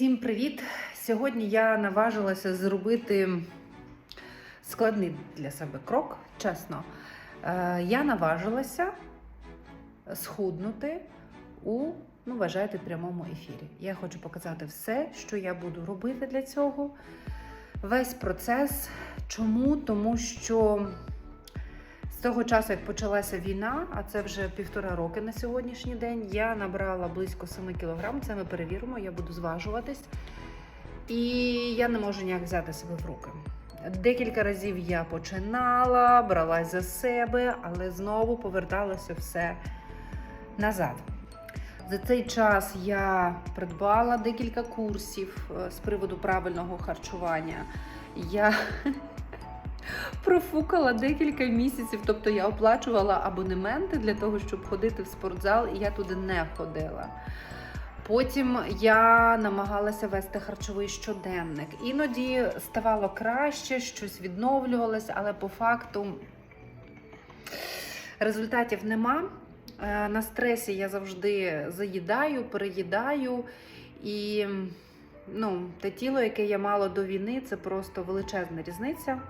Всім привіт! Сьогодні я наважилася зробити складний для себе крок, чесно. Е, Я наважилася схуднути у, ну, вважайте, прямому ефірі. Я хочу показати все, що я буду робити для цього. Весь процес. Чому? Тому що з того часу, як почалася війна, а це вже півтора роки на сьогоднішній день, я набрала близько 7 кілограм. Це ми перевіримо, я буду зважуватись. І я не можу ніяк взяти себе в руки. Декілька разів я починала, бралась за себе, але знову поверталося все назад. За цей час я придбала декілька курсів е, з приводу правильного харчування. Я профукала декілька місяців, тобто я оплачувала абонементи для того, щоб ходити в спортзал, і я туди не ходила. Потім я намагалася вести харчовий щоденник. Іноді ставало краще, щось відновлювалося, але по факту результатів нема. Е, На стресі я завжди заїдаю, переїдаю. І ну, те тіло, яке я мала до війни, це просто величезна різниця.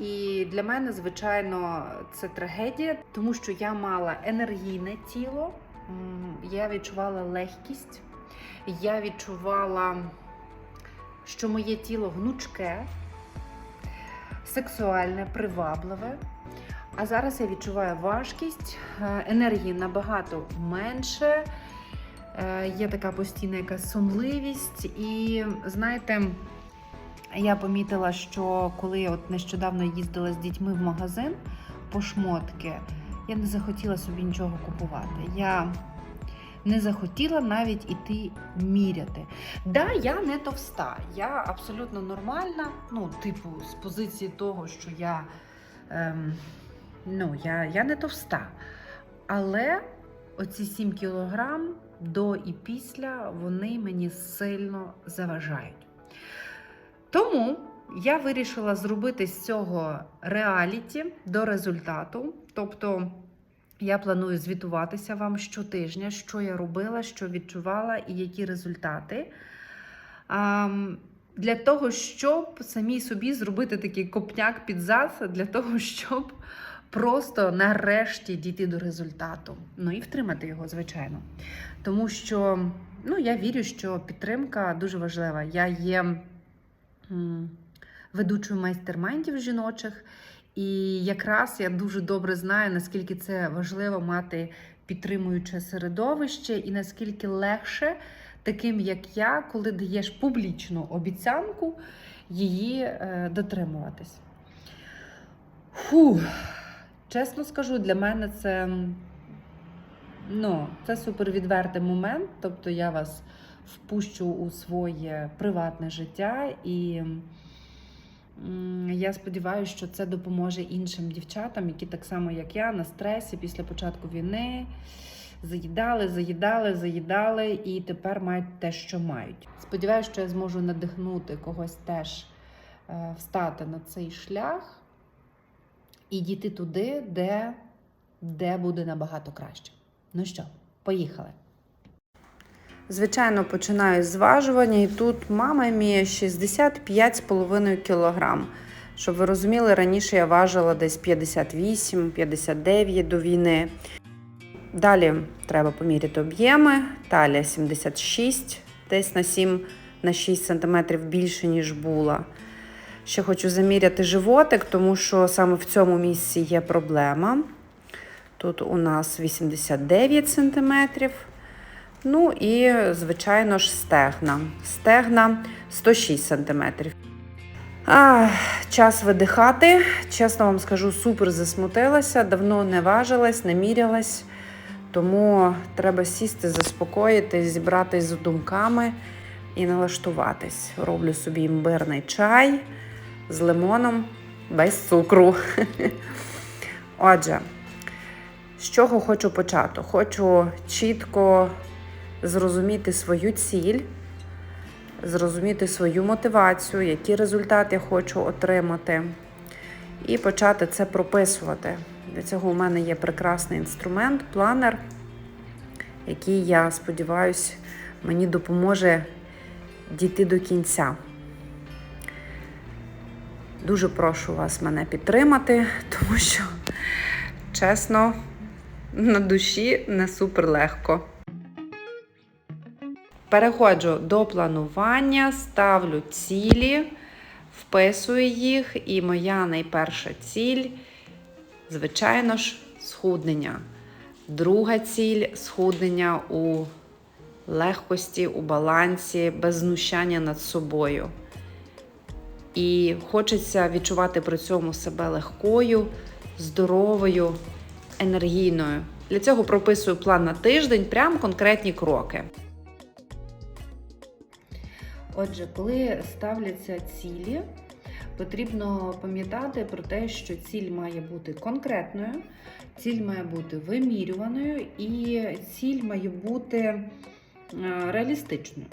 І для мене, звичайно, це трагедія, тому що я мала енергійне тіло, я відчувала легкість, я відчувала, що моє тіло гнучке, сексуальне, привабливе. А зараз я відчуваю важкість, е, енергії набагато менше. е, Є така постійна якась сонливість, і знаєте, я помітила, що коли от нещодавно їздила з дітьми в магазин по шмотки, я не захотіла собі нічого купувати. Я не захотіла навіть іти міряти. Да, я не товста, я абсолютно нормальна. Ну, типу, з позиції того, що я, ем, ну, я, я не товста. Але оці 7 кілограм до і після вони мені сильно заважають. Тому я вирішила зробити з цього реаліті до результату. Тобто я планую звітуватися вам щотижня, що я робила, що відчувала і які результати. Для того, щоб самій собі зробити такий копняк під зад, для того, щоб просто нарешті дійти до результату. Ну і втримати його, звичайно. Тому що ну, я вірю, що підтримка дуже важлива. Я є ведучою майстер-майндів жіночих. І якраз я дуже добре знаю, наскільки це важливо мати підтримуюче середовище, і наскільки легше таким, як я, коли даєш публічну обіцянку, її е, дотримуватись. Фу, чесно скажу, для мене це, ну, це супервідвертий момент. Тобто я вас впущу у своє приватне життя і. Я сподіваюся, що це допоможе іншим дівчатам, які так само, як я, на стресі після початку війни заїдали, заїдали, заїдали і тепер мають те, що мають. Сподіваюся, що я зможу надихнути когось теж е, встати на цей шлях і дійти туди, де, де буде набагато краще. Ну що, поїхали. Звичайно, починаю зважування, і тут мама мія 65,5 кг. Щоб ви розуміли, раніше я важила десь 58-59 до війни. Далі треба поміряти об'єми. Талія 76, десь на 7 на 6 см більше, ніж була. Ще хочу заміряти животик, тому що саме в цьому місці є проблема. Тут у нас 89 см. Ну і, звичайно ж, стегна. Стегна 106 см. Час видихати. Чесно вам скажу, супер засмутилася, давно не важилась, не мірялась. Тому треба сісти, заспокоїтись, зібратись з думками і налаштуватись. Роблю собі імбирний чай з лимоном без цукру. Отже, з чого хочу почати? Хочу чітко зрозуміти свою ціль, зрозуміти свою мотивацію, які результати я хочу отримати, і почати це прописувати. Для цього у мене є прекрасний інструмент, планер, який, я сподіваюся, мені допоможе дійти до кінця. Дуже прошу вас мене підтримати, тому що, чесно, на душі не супер легко. Переходжу до планування, ставлю цілі, вписую їх, і моя найперша ціль, звичайно ж, схуднення. Друга ціль схуднення у легкості, у балансі, без знущання над собою. І хочеться відчувати при цьому себе легкою, здоровою, енергійною. Для цього прописую план на тиждень, прям конкретні кроки. Отже, коли ставляться цілі, потрібно пам'ятати про те, що ціль має бути конкретною, ціль має бути вимірюваною і ціль має бути е, реалістичною.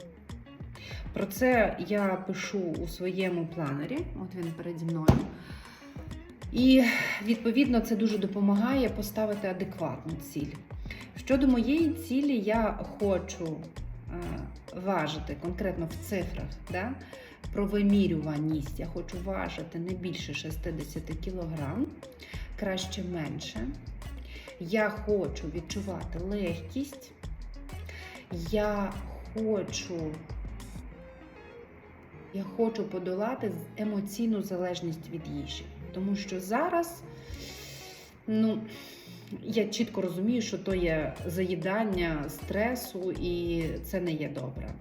Про це я пишу у своєму планері, от він переді мною. І відповідно це дуже допомагає поставити адекватну ціль. Щодо моєї цілі, я хочу важити конкретно в цифрах, да? про вимірюваність. Я хочу важити не більше 60 кг, краще менше. Я хочу відчувати легкість. Я хочу, я хочу подолати емоційну залежність від їжі. Тому що зараз, ну, я чітко розумію, що то є заїдання стресу, і це не є добре.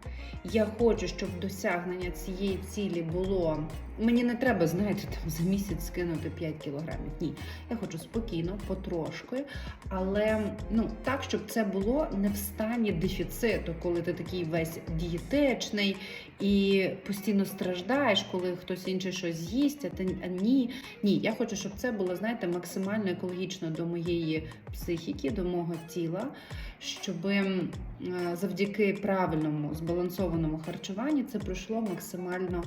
Я хочу, щоб досягнення цієї цілі було. Мені не треба, знаєте, там за місяць скинути 5 кілограмів. Ні. Я хочу спокійно, потрошки, але ну так, щоб це було не в стані дефіциту, коли ти такий весь дієтичний і постійно страждаєш, коли хтось інший щось з'їсть, а ти а ні. Ні, я хочу, щоб це було, знаєте, максимально екологічно до моєї психіки, до мого тіла, щоб завдяки правильному збалансованому харчуванню це пройшло максимально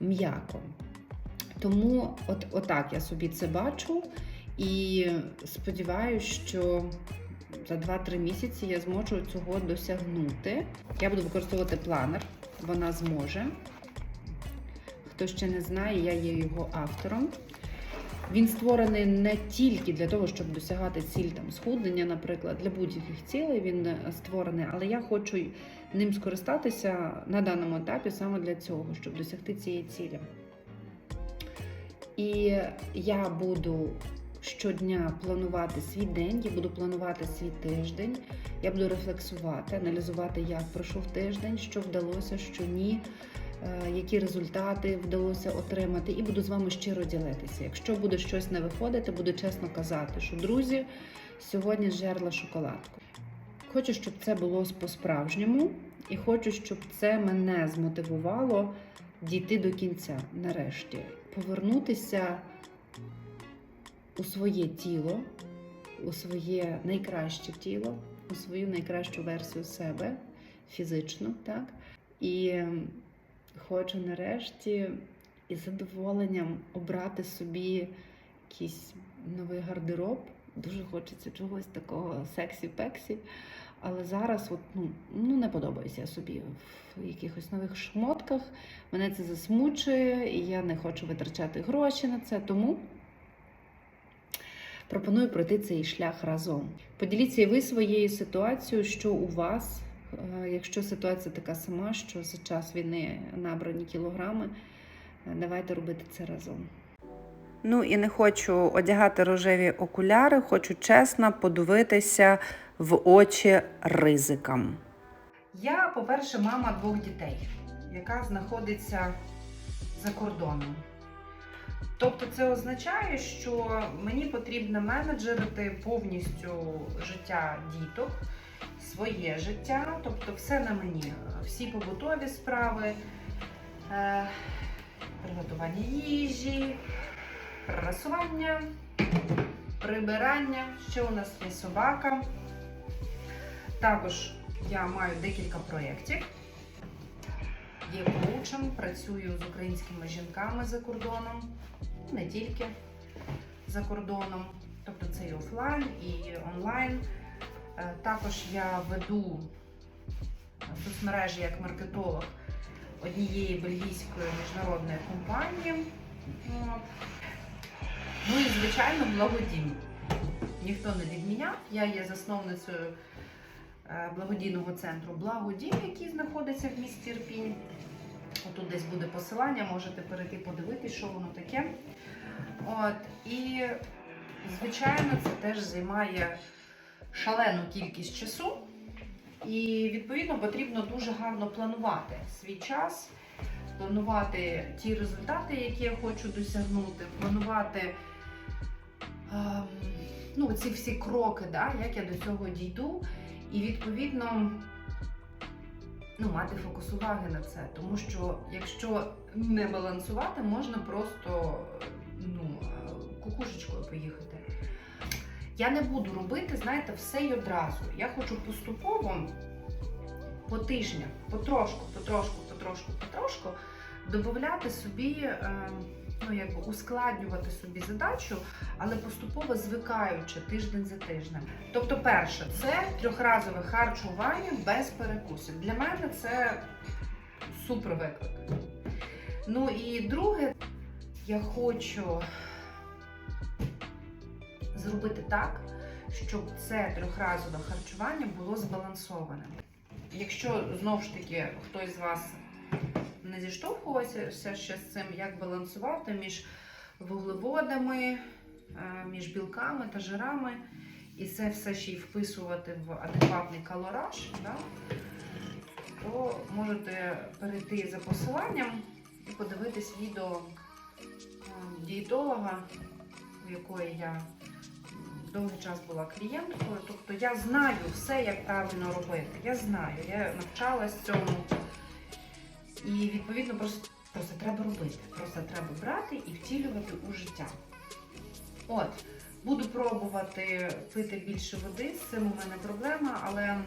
м'яко. Тому, от, отак я собі це бачу і сподіваюся, що за 2-3 місяці я зможу цього досягнути. Я буду використовувати планер, вона зможе. Хто ще не знає, я є його автором. Він створений не тільки для того, щоб досягати ціль там схуднення, наприклад, для будь-яких цілей він створений, але я хочу ним скористатися на даному етапі саме для цього, щоб досягти цієї цілі. І я буду щодня планувати свій день, я буду планувати свій тиждень, я буду рефлексувати, аналізувати, як пройшов тиждень, що вдалося, що ні які результати вдалося отримати, і буду з вами щиро ділитися. Якщо буде щось не виходити, буду чесно казати, що друзі, сьогодні жерла шоколадку. Хочу, щоб це було по-справжньому, і хочу, щоб це мене змотивувало дійти до кінця, нарешті, повернутися у своє тіло, у своє найкраще тіло, у свою найкращу версію себе фізично, так? І хочу нарешті із задоволенням обрати собі якийсь новий гардероб. Дуже хочеться чогось такого сексі-пексі. Але зараз от, ну, ну, не подобаюся я собі в якихось нових шмотках. Мене це засмучує, і я не хочу витрачати гроші на це. Тому пропоную пройти цей шлях разом. Поділіться і ви своєю ситуацією, що у вас Якщо ситуація така сама, що за час війни набрані кілограми, е, давайте робити це разом. Ну і не хочу одягати рожеві окуляри, хочу чесно подивитися в очі ризикам. Я, по-перше, мама двох дітей, яка знаходиться за кордоном. Тобто це означає, що мені потрібно менеджерити повністю життя діток своє життя, тобто все на мені. Всі побутові справи, е, приготування їжі, прасування, прибирання. Ще у нас є собака. Також я маю декілька проєктів. Є коучем, працюю з українськими жінками за кордоном, не тільки за кордоном, тобто це і офлайн, і онлайн. Е, також я веду в соцмережі як маркетолог однієї бельгійської міжнародної компанії. Ну і, звичайно, благодійні. Ніхто не відміняв. Я є засновницею е, благодійного центру Благодій, який знаходиться в місті Ірпінь. Отут десь буде посилання, можете перейти подивитись, що воно таке. От. І, звичайно, це теж займає шалену кількість часу. І відповідно потрібно дуже гарно планувати свій час, планувати ті результати, які я хочу досягнути, планувати ем, ну, ці всі кроки, да, як я до цього дійду, і відповідно ну, мати фокус уваги на це. Тому що якщо не балансувати, можна просто ну, е, кукушечкою поїхати. Я не буду робити, знаєте, все й одразу. Я хочу поступово по тижнях, потрошку, потрошку, потрошку, потрошку додати собі, е, ну якби ускладнювати собі задачу, але поступово звикаючи тиждень за тижнем. Тобто, перше, це трьохразове харчування без перекусів. Для мене це супер виклик. Ну і друге, я хочу зробити так, щоб це трьохразове харчування було збалансоване. Якщо знову ж таки хтось з вас не зіштовхувався ще з цим, як балансувати між вуглеводами, е, між білками та жирами, і це все ще й вписувати в адекватний калораж, да, то можете перейти за посиланням і подивитись відео е, дієтолога, у якої я довгий час була клієнткою. Тобто я знаю все, як правильно робити. Я знаю, я навчалась цьому. І відповідно просто, просто треба робити. Просто треба брати і втілювати у життя. От, буду пробувати пити більше води, з цим у мене проблема, але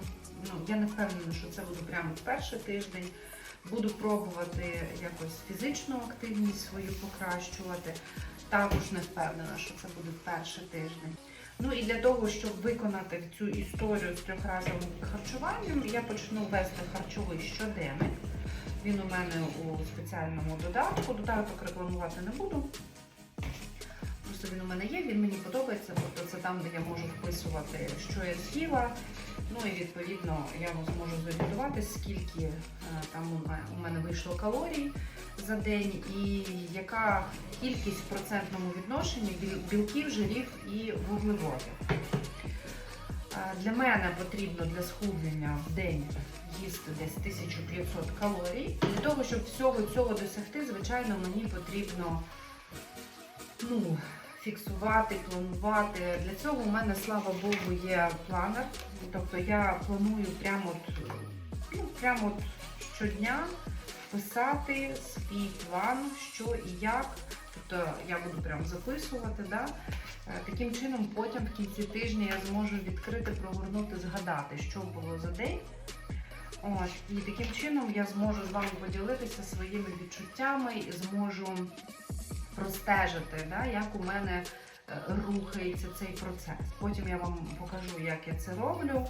ну, я не впевнена, що це буде прямо в перший тиждень. Буду пробувати якось фізичну активність свою покращувати. Також не впевнена, що це буде в перший тиждень. Ну і для того, щоб виконати цю історію з трьохразовим харчуванням, я почну вести харчовий щоденник. Він у мене у спеціальному додатку. Додаток рекламувати не буду. Просто він у мене є, він мені подобається, тобто це там, де я можу вписувати, що я з'їла. Ну і відповідно я зможу зорієнтувати, скільки е, там у мене- вийшло калорій за день і яка кількість в процентному відношенні білків, жирів і вуглеводів. Е, Для мене потрібно для схуднення в день їсти десь 1500 калорій. Для того, щоб всього цього досягти, звичайно, мені потрібно ну, фіксувати, планувати. Для цього у мене, слава Богу, є планер. Тобто я планую прямо, от, ну, прямо от щодня писати свій план, що і як. Тобто я буду прям записувати. Да? Е, Таким чином, потім в кінці тижня я зможу відкрити, прогорнути, згадати, що було за день. От, і таким чином я зможу з вами поділитися своїми відчуттями і зможу простежити, да, як у мене е, рухається цей процес. Потім я вам покажу, як я це роблю.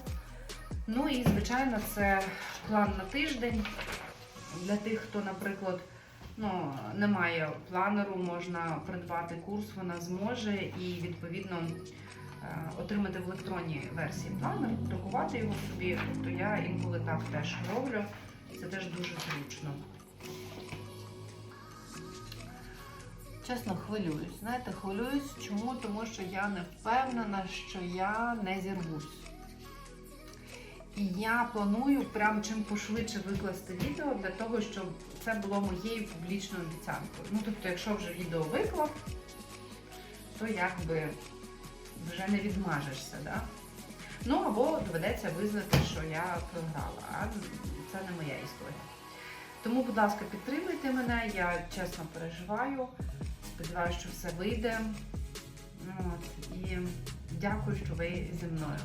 Ну і, звичайно, це план на тиждень. Для тих, хто, наприклад, ну, не має планеру, можна придбати курс, вона зможе і відповідно е, отримати в електронній версії планер, друкувати його собі. Тобто я інколи так теж роблю. Це теж дуже зручно. Чесно, хвилююсь. Знаєте, хвилююсь. Чому? Тому що я не впевнена, що я не зірвусь. І я планую прям чим пошвидше викласти відео для того, щоб це було моєю публічною обіцянкою. Ну, тобто, якщо вже відео виклав, то якби вже не відмажешся, да? Ну або доведеться визнати, що я програла, а це не моя історія. Тому, будь ласка, підтримуйте мене, я чесно переживаю. Сподіваюся, що все вийде. От, і дякую, що ви зі мною.